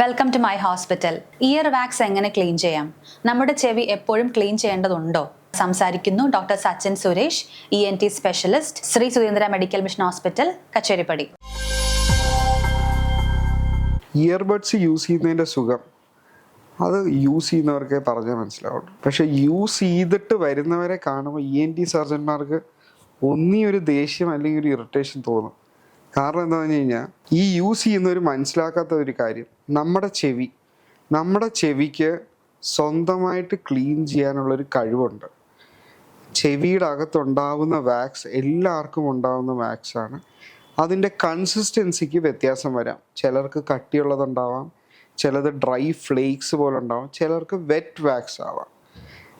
Welcome to my hospital ear wax എങ്ങനെ clean ചെയ്യാം? നമ്മുടെ ചെവി എപ്പോഴും ക്ലീൻ ചെയ്യേണ്ടതുണ്ടോ? സംസാരിക്കുന്നു doctor Sachin Suresh E N T specialist Sree Surendra medical mission hospital Kacheripady. Earbuds use ചെയ്യുന്നതിന്റെ സുഖം. അത് യൂസ് ചെയ്യുന്നവർക്കേ പറഞ്ഞാൽ മനസ്സിലാവുള്ളൂ. പക്ഷെ യൂസ് ചെയ്തിട്ട് വരുന്നവരെ കാണുമ്പോൾ ഇ എൻ ടി സർജന്മാർക്ക് ഒന്നീ ഒരു ദേഷ്യം അല്ലെങ്കിൽ ഒരു ഇറിറ്റേഷൻ തോന്നും. കാരണം എന്താണെന്ന് പറഞ്ഞു കഴിഞ്ഞാൽ ഈ യൂസ് ചെയ്യുന്നവർ മനസ്സിലാക്കാത്ത ഒരു കാര്യം. നമ്മുടെ ചെവി നമ്മുടെ ചെവിക്ക് സ്വന്തമായിട്ട് ക്ലീൻ ചെയ്യാനുള്ളൊരു കഴിവുണ്ട്. ചെവിയുടെ അകത്തുണ്ടാവുന്ന വാക്സ് എല്ലാവർക്കും ഉണ്ടാകുന്ന വാക്സ് ആണ്. അതിന്റെ കൺസിസ്റ്റൻസിക്ക് വ്യത്യാസം വരാം. ചിലർക്ക് കട്ടിയുള്ളതുണ്ടാവാം ചിലത് ഡ്രൈ ഫ്ലേക്സ് പോലെ ഉണ്ടാവാം ചിലർക്ക് വെറ്റ് വാക്സ് ആവാം.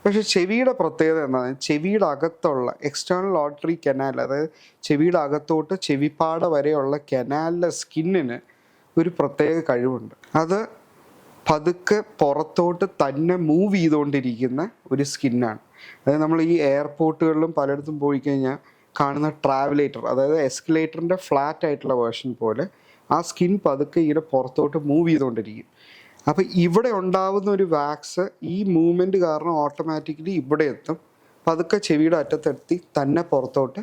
പക്ഷെ ചെവിയുടെ പ്രത്യേകത എന്താണ്? ചെവിയുടെ അകത്തുള്ള എക്സ്റ്റേണൽ ഓട്ടറി കനാൽ അതായത് ചെവിയുടെ അകത്തോട്ട് ചെവിപ്പാട വരെയുള്ള കനാലിലെ സ്കിന്നിന് ഒരു പ്രത്യേക കഴിവുണ്ട്. അത് പതുക്കെ പുറത്തോട്ട് തന്നെ മൂവ് ചെയ്തുകൊണ്ടിരിക്കുന്ന ഒരു സ്കിന്നാണ് അതായത് നമ്മൾ ഈ എയർപോർട്ടുകളിലും പലയിടത്തും പോയി കഴിഞ്ഞാൽ കാണുന്ന ട്രാവലേറ്റർ അതായത് എസ്കലേറ്ററിന്റെ ഫ്ലാറ്റ് ആയിട്ടുള്ള വേർഷൻ പോലെ ആ സ്കിൻ പതുക്കെ ഇങ്ങനെ പുറത്തോട്ട് മൂവ് ചെയ്തുകൊണ്ടിരിക്കും. അപ്പോൾ ഇവിടെ ഉണ്ടാവുന്ന ഒരു വാക്സ് ഈ മൂവ്മെന്റ് കാരണം ഓട്ടോമാറ്റിക്കലി ഇവിടെ എത്തും. പതുക്കെ ചെവിയുടെ അറ്റത്തെത്തി തന്നെ പുറത്തോട്ട്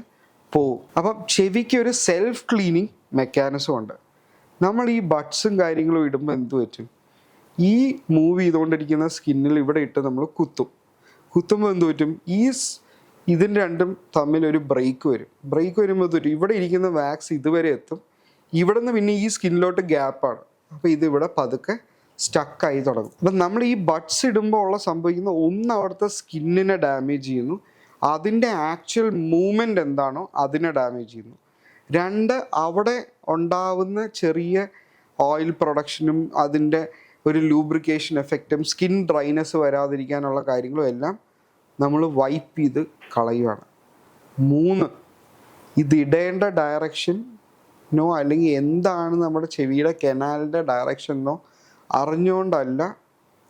പോവും. അപ്പം ചെവിക്ക് ഒരു സെൽഫ് ക്ലീനിങ് മെക്കാനിസം ഉണ്ട്. നമ്മൾ ഈ ബഡ്സും കാര്യങ്ങളും ഇടുമ്പോൾ എന്ത് പറ്റും? ഈ മൂവ് ചെയ്തുകൊണ്ടിരിക്കുന്ന സ്കിന്നിൽ ഇവിടെ ഇട്ട് നമ്മൾ കുത്തും. കുത്തുമ്പോൾ എന്ത് പറ്റും? ഈ ഇതിന് രണ്ടും തമ്മിൽ ഒരു ബ്രേക്ക് വരും. ബ്രേക്ക് വരുമ്പോൾ പറ്റും? ഇവിടെ ഇരിക്കുന്ന വാക്സ് ഇതുവരെ എത്തും. ഇവിടെ നിന്ന് പിന്നെ ഈ സ്കിന്നിലോട്ട് ഗ്യാപ്പാണ് അപ്പോൾ ഇത് ഇവിടെ പതുക്കെ സ്റ്റക്കായി തുടങ്ങും. അപ്പം നമ്മൾ ഈ ബഡ്സ് ഇടുമ്പോൾ ഉള്ള സംഭവിക്കുന്ന ഒന്ന് അവിടുത്തെ സ്കിന്നിനെ ഡാമേജ് ചെയ്യുന്നു. അതിന്റെ ആക്ച്വൽ മൂവ്മെന്റ് എന്താണോ അതിനെ ഡാമേജ് ചെയ്യുന്നു. രണ്ട് അവിടെ ഉണ്ടാവുന്ന ചെറിയ ഓയിൽ പ്രൊഡക്ഷനും അതിന്റെ ഒരു ലൂബ്രിക്കേഷൻ എഫക്റ്റും സ്കിൻ ഡ്രൈനെസ് വരാതിരിക്കാനുള്ള കാര്യങ്ങളും എല്ലാം നമ്മൾ വൈപ്പ് ചെയ്ത് കളയുകയാണ് മൂന്ന് ഇത് ഇടേണ്ട ഡയറക്ഷൻ നോ അല്ലെങ്കിൽ എന്താണ് നമ്മുടെ ചെവിയുടെ കെനാലിന്റെ ഡയറക്ഷനോ അറിഞ്ഞുകൊണ്ടല്ല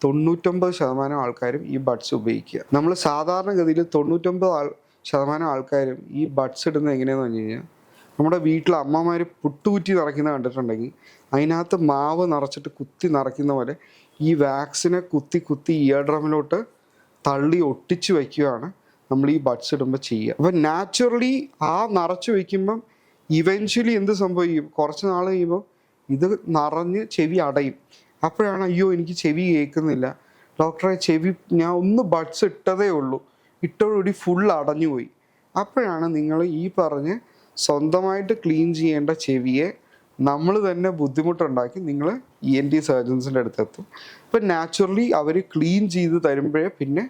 തൊണ്ണൂറ്റൊമ്പത് ശതമാനം ആൾക്കാരും ഈ ബഡ്സ് ഉപയോഗിക്കുക. നമ്മൾ സാധാരണഗതിയിൽ തൊണ്ണൂറ്റൊമ്പത് ആൾ ശതമാനം ആൾക്കാരും ഈ ബഡ്സ് ഇടുന്നത് എങ്ങനെയാണെന്ന് പറഞ്ഞു കഴിഞ്ഞാൽ നമ്മുടെ വീട്ടിൽ അമ്മമാർ പുട്ടുകുറ്റി നിറയ്ക്കുന്നത് കണ്ടിട്ടുണ്ടെങ്കിൽ അതിനകത്ത് മാവ് നിറച്ചിട്ട് കുത്തി നിറയ്ക്കുന്ന പോലെ ഈ വാക്സിനെ കുത്തി കുത്തി ഇയർ ഡ്രമ്മിലോട്ട് തള്ളി ഒട്ടിച്ച് വയ്ക്കുകയാണ് നമ്മൾ ഈ ബഡ്സ് ഇടുമ്പോൾ ചെയ്യുക. അപ്പം നാച്ചുറലി ആ നിറച്ച് വയ്ക്കുമ്പം ഇവൻച്വലി എന്ത് സംഭവിക്കും? കുറച്ച് നാൾ കഴിയുമ്പോൾ ഇത് നിറഞ്ഞ് ചെവി അടയും. അപ്പോഴാണ് അയ്യോ എനിക്ക് ചെവി കേൾക്കുന്നില്ല. ഡോക്ടറെ ചെവി ഞാൻ ഒന്ന് ബഡ്സ് ഇട്ടതേ ഉള്ളൂ. ഇട്ടോടുകൂടി ഫുൾ അടഞ്ഞു പോയി. അപ്പോഴാണ് നിങ്ങൾ ഈ പറഞ്ഞ് സ്വന്തമായിട്ട് ക്ലീൻ ചെയ്യേണ്ട ചെവിയെ നമ്മൾ തന്നെ ബുദ്ധിമുട്ടുണ്ടാക്കി നിങ്ങൾ ഇ എൻ ടി സർജൻസിന്റെ അടുത്തെത്തും. അപ്പം നാച്ചുറലി അവർ ക്ലീൻ ചെയ്ത് തരുമ്പോഴേ പിന്നെ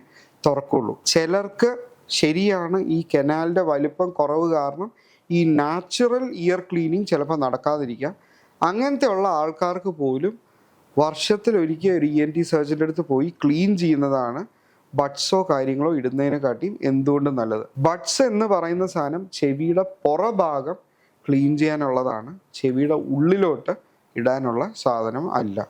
തുറക്കുള്ളൂ. ചിലർക്ക് ശരിയാണ് ഈ കനാലിന്റെ വലിപ്പം കുറവ് കാരണം ഈ നാച്ചുറൽ ഇയർ ക്ലീനിങ് ചിലപ്പോൾ നടക്കാതിരിക്കാം. അങ്ങനത്തെ ഉള്ള ആൾക്കാർക്ക് പോലും വർഷത്തിലൊരിക്കൽ ഒരു ഇ എൻ ടി സർജന്റെ അടുത്ത് പോയി ക്ലീൻ ചെയ്യുന്നതാണ് ബഡ്സോ കാര്യങ്ങളോ ഇടുന്നതിനെക്കാട്ടിയും എന്തുകൊണ്ടും നല്ലത്. ബഡ്സ് എന്ന് പറയുന്ന സാധനം ചെവിയുടെ പുറഭാഗം ക്ലീൻ ചെയ്യാനുള്ളതാണ്. ചെവിയുടെ ഉള്ളിലോട്ട് ഇടാനുള്ള സാധനം അല്ല.